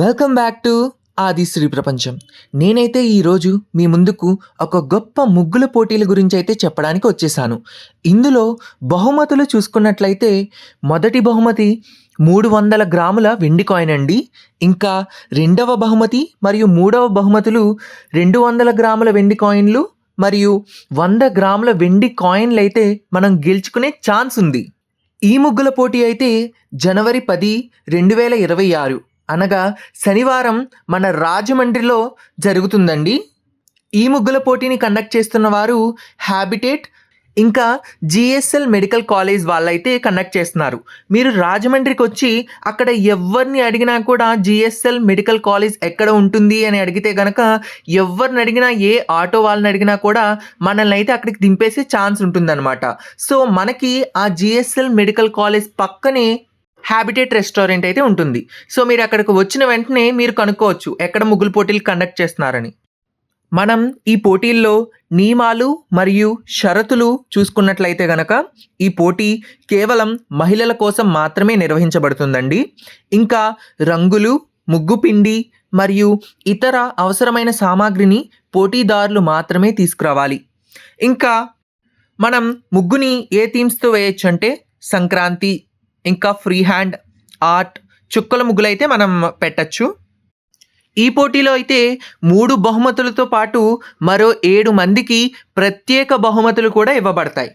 Welcome back to ఆది శ్రీ ప్రపంచం. నేనైతే ఈరోజు మీ ముందుకు ఒక గొప్ప ముగ్గుల పోటీల గురించి అయితే చెప్పడానికి వచ్చేసాను. ఇందులో బహుమతులు చూసుకున్నట్లయితే మొదటి బహుమతి మూడు వందల గ్రాముల వెండి కాయిన్ అండి. ఇంకా రెండవ బహుమతి మరియు మూడవ బహుమతులు రెండు వందల గ్రాముల వెండి కాయిన్లు మరియు వంద గ్రాముల వెండి కాయిన్లు అయితే మనం గెలుచుకునే ఛాన్స్ ఉంది. ఈ ముగ్గుల పోటీ అయితే జనవరి పది రెండు వేల ఇరవై ఆరు అనగా శనివారం మన రాజమండ్రిలో జరుగుతుందండి. ఈ ముగ్గుల పోటీని కండక్ట్ చేస్తున్న వారు హ్యాబిటేట్ ఇంకా జిఎస్ఎల్ మెడికల్ కాలేజ్ వాళ్ళైతే కండక్ట్ చేస్తున్నారు. మీరు రాజమండ్రికి వచ్చి అక్కడ ఎవరిని అడిగినా కూడా జిఎస్ఎల్ మెడికల్ కాలేజ్ ఎక్కడ ఉంటుంది అని అడిగితే గనక ఎవరిని అడిగినా ఏ ఆటో వాళ్ళని అడిగినా కూడా మనల్ని అయితే అక్కడికి దింపేసే ఛాన్స్ ఉంటుందన్నమాట. సో మనకి ఆ జిఎస్ఎల్ మెడికల్ కాలేజ్ పక్కనే హ్యాబిటేట్ రెస్టారెంట్ అయితే ఉంటుంది. సో మీరు అక్కడికి వచ్చిన వెంటనే మీరు కనుక్కోవచ్చు ఎక్కడ ముగ్గులు పోటీలు కండక్ట్ చేస్తున్నారని. మనం ఈ పోటీల్లో నియమాలు మరియు షరతులు చూసుకున్నట్లయితే గనక ఈ పోటీ కేవలం మహిళల కోసం మాత్రమే నిర్వహించబడుతుందండి. ఇంకా రంగులు ముగ్గు పిండి మరియు ఇతర అవసరమైన సామాగ్రిని పోటీదారులు మాత్రమే తీసుకురావాలి. ఇంకా మనం ముగ్గుని ఏ థీమ్స్తో వేయచ్చు అంటే సంక్రాంతి ఇంకా ఫ్రీ హ్యాండ్ ఆర్ట్ చుక్కల ముగ్గులైతే మనం పెట్టచ్చు. ఈ పోటీలో అయితే మూడు బహుమతులతో పాటు మరో ఏడు మందికి ప్రత్యేక బహుమతులు కూడా ఇవ్వబడతాయి.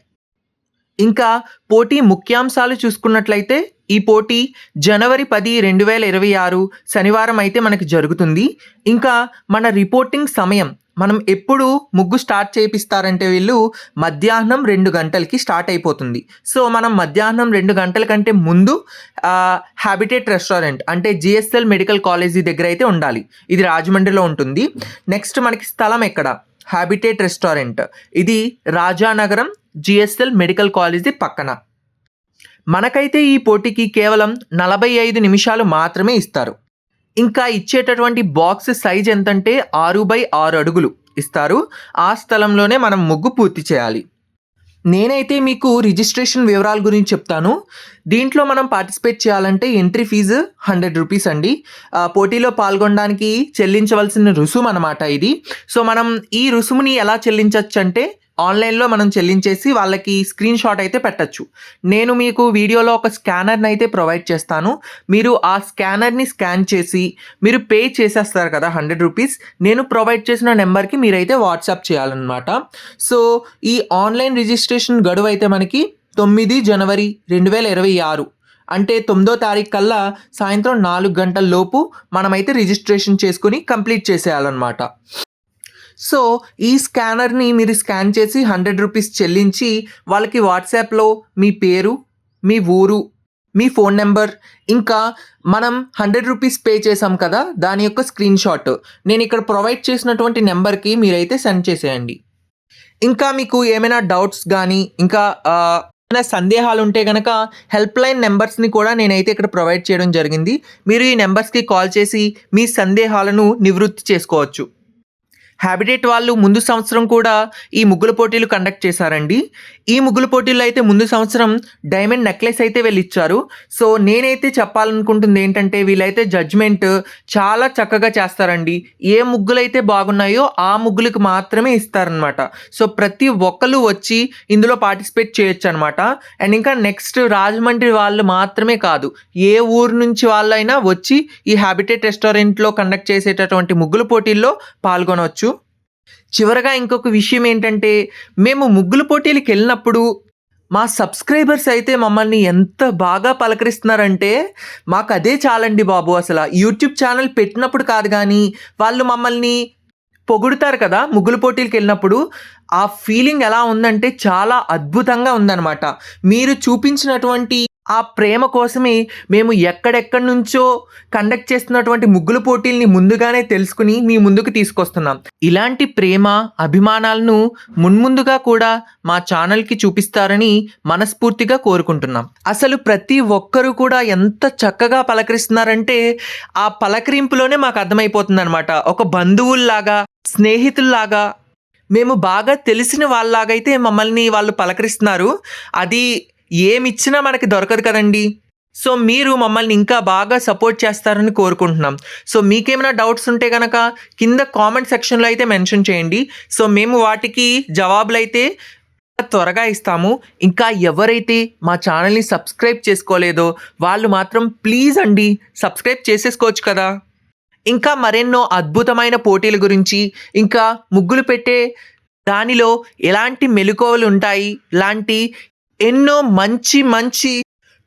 ఇంకా పోటీ ముఖ్యాంశాలు చూసుకున్నట్లయితే ఈ పోటీ జనవరి పది రెండు వేల ఇరవై ఆరు శనివారం అయితే మనకి జరుగుతుంది. ఇంకా మన రిపోర్టింగ్ సమయం మనం ఎప్పుడు ముగ్గు స్టార్ట్ చేపిస్తారంటే వీళ్ళు మధ్యాహ్నం రెండు గంటలకి స్టార్ట్ అయిపోతుంది. సో మనం మధ్యాహ్నం రెండు గంటల కంటే ముందు హ్యాబిటేట్ రెస్టారెంట్ అంటే జిఎస్ఎల్ మెడికల్ కాలేజీ దగ్గర అయితే ఉండాలి. ఇది రాజమండ్రిలో ఉంటుంది. నెక్స్ట్ మనకి స్థలం ఎక్కడ? హ్యాబిటేట్ రెస్టారెంట్ ఇది రాజానగరం జిఎస్ఎల్ మెడికల్ కాలేజీ పక్కన. మనకైతే ఈ పోటీకి కేవలం నలభై ఐదు నిమిషాలు మాత్రమే ఇస్తారు. ఇంకా ఇచ్చేటటువంటి బాక్స్ సైజ్ ఎంతంటే ఆరు బై ఆరు అడుగులు ఇస్తారు. ఆ స్థలంలోనే మనం ముగ్గు పూర్తి చేయాలి. నేనైతే మీకు రిజిస్ట్రేషన్ వివరాల గురించి చెప్తాను. దీంట్లో మనం పార్టిసిపేట్ చేయాలంటే ఎంట్రీ ఫీజు హండ్రెడ్ రూపీస్ అండి. పోటీలో పాల్గొనడానికి చెల్లించవలసిన రుసుము అనమాట ఇది. సో మనం ఈ రుసుముని ఎలా చెల్లించవచ్చు అంటే ఆన్లైన్లో మనం చెల్లించేసి వాళ్ళకి స్క్రీన్ షాట్ అయితే పెట్టచ్చు. నేను మీకు వీడియోలో ఒక స్కానర్ని అయితే ప్రొవైడ్ చేస్తాను. మీరు ఆ స్కానర్ని స్కాన్ చేసి మీరు పే చేసేస్తారు కదా హండ్రెడ్ రూపీస్. నేను ప్రొవైడ్ చేసిన నెంబర్కి మీరైతే వాట్సాప్ చేయాలన్నమాట. సో ఈ ఆన్లైన్ రిజిస్ట్రేషన్ గడువు అయితే మనకి తొమ్మిది జనవరి రెండు వేల ఇరవై ఆరు. అంటే తొమ్మిదో తారీఖు కల్లా సాయంత్రం నాలుగు గంటల లోపు మనమైతే రిజిస్ట్రేషన్ చేసుకుని కంప్లీట్ చేసేయాలన్నమాట. సో ఈ స్కానర్ని మీరు స్కాన్ చేసి హండ్రెడ్ రూపీస్ చెల్లించి వాళ్ళకి వాట్సాప్లో మీ పేరు మీ ఊరు మీ ఫోన్ నెంబర్ ఇంకా మనం హండ్రెడ్ రూపీస్ పే చేసాం కదా దాని యొక్క స్క్రీన్ షాట్. నేను ఇక్కడ ప్రొవైడ్ చేసినటువంటి నెంబర్కి మీరైతే సెండ్ చేసేయండి. ఇంకా మీకు ఏమైనా డౌట్స్ కానీ ఇంకా ఏమైనా సందేహాలు ఉంటే కనుక హెల్ప్ లైన్ నెంబర్స్ని కూడా నేనైతే ఇక్కడ ప్రొవైడ్ చేయడం జరిగింది. మీరు ఈ నెంబర్స్కి కాల్ చేసి మీ సందేహాలను నివృత్తి చేసుకోవచ్చు. హ్యాబిటేట్ వాళ్ళు ముందు సంవత్సరం కూడా ఈ ముగ్గుల పోటీలు కండక్ట్ చేశారండి. ఈ ముగ్గుల పోటీల్లో అయితే ముందు సంవత్సరం డైమండ్ నెక్లెస్ అయితే వీళ్ళు ఇచ్చారు. సో నేనైతే చెప్పాలనుకుంటుంది ఏంటంటే వీళ్ళైతే జడ్జ్మెంట్ చాలా చక్కగా చేస్తారండి. ఏ ముగ్గులు అయితే బాగున్నాయో ఆ ముగ్గులకు మాత్రమే ఇస్తారనమాట సో ప్రతి ఒక్కరు వచ్చి ఇందులో పార్టిసిపేట్ చేయొచ్చు అనమాట అండ్ ఇంకా నెక్స్ట్ రాజమండ్రి వాళ్ళు మాత్రమే కాదు ఏ ఊరు నుంచి వాళ్ళైనా వచ్చి ఈ హ్యాబిటేట్ రెస్టారెంట్లో కండక్ట్ చేసేటటువంటి ముగ్గుల పోటీల్లో పాల్గొనవచ్చు చివరగా ఇంకొక విషయం ఏంటంటే మేము ముగ్గుల పోటీలకు వెళ్ళినప్పుడు మా సబ్స్క్రైబర్స్ అయితే మమ్మల్ని ఎంత బాగా పలకరిస్తున్నారంటే మాకు అదే చాలండి బాబు అసలు. యూట్యూబ్ ఛానల్ పెట్టినప్పుడు కాదు కానీ వాళ్ళు మమ్మల్ని పొగుడుతారు కదా ముగ్గులు పోటీలకు వెళ్ళినప్పుడు. ఆ ఫీలింగ్ ఎలా ఉందంటే చాలా అద్భుతంగా ఉందన్నమాట. మీరు చూపించినటువంటి ఆ ప్రేమ కోసమే మేము ఎక్కడెక్కడి నుంచో కండక్ట్ చేస్తున్నటువంటి ముగ్గుల పోటీల్ని ముందుగానే తెలుసుకుని మీ ముందుకు తీసుకొస్తున్నాం. ఇలాంటి ప్రేమ అభిమానాలను మున్ముందుగా కూడా మా ఛానల్కి చూపిస్తారని మనస్ఫూర్తిగా కోరుకుంటున్నాం. అసలు ప్రతి ఒక్కరూ కూడా ఎంత చక్కగా పలకరిస్తున్నారంటే ఆ పలకరింపులోనే మాకు అర్థమైపోతుంది అనమాట ఒక బంధువుల్లాగా స్నేహితుల్లాగా మేము బాగా తెలిసిన వాళ్ళలాగైతే మమ్మల్ని వాళ్ళు పలకరిస్తున్నారు. అది ఏమిచ్చినా మనకి దొరకదు కదండి. సో మీరు మమ్మల్ని ఇంకా బాగా సపోర్ట్ చేస్తారని కోరుకుంటున్నాం. సో మీకేమైనా డౌట్స్ ఉంటే కనుక కింద కామెంట్ సెక్షన్లో అయితే మెన్షన్ చేయండి. సో మేము వాటికి జవాబులు అయితే త్వరగా ఇస్తాము. ఇంకా ఎవరైతే మా ఛానల్ని సబ్స్క్రైబ్ చేసుకోలేదో వాళ్ళు మాత్రం ప్లీజ్ అండి సబ్స్క్రైబ్ చేసేసుకోవచ్చు కదా. ఇంకా మరెన్నో అద్భుతమైన పోటీల గురించి ఇంకా ముగ్గులు పెట్టే దానిలో ఎలాంటి మెలుకోవలు ఉంటాయి లాంటి ఎన్నో మంచి మంచి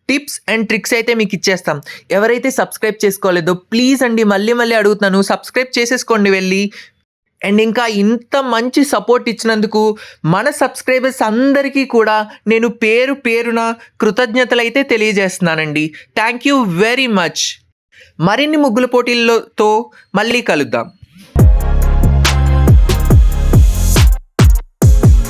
టిప్స్ అండ్ ట్రిక్స్ అయితే మీకు ఇచ్చేస్తాం. ఎవరైతే సబ్స్క్రైబ్ చేసుకోలేదో ప్లీజ్ అండి మళ్ళీ మళ్ళీ అడుగుతున్నాను. సబ్స్క్రైబ్ చేసేసుకోండి వెళ్ళి. అండ్ ఇంకా ఇంత మంచి సపోర్ట్ ఇచ్చినందుకు మన సబ్స్క్రైబర్స్ అందరికీ కూడా నేను పేరు పేరున కృతజ్ఞతలు అయితే తెలియజేస్తున్నానండి. Thank you very much. మరిన్ని ముగ్గుల పోటీలతో మళ్ళీ కలుద్దాం.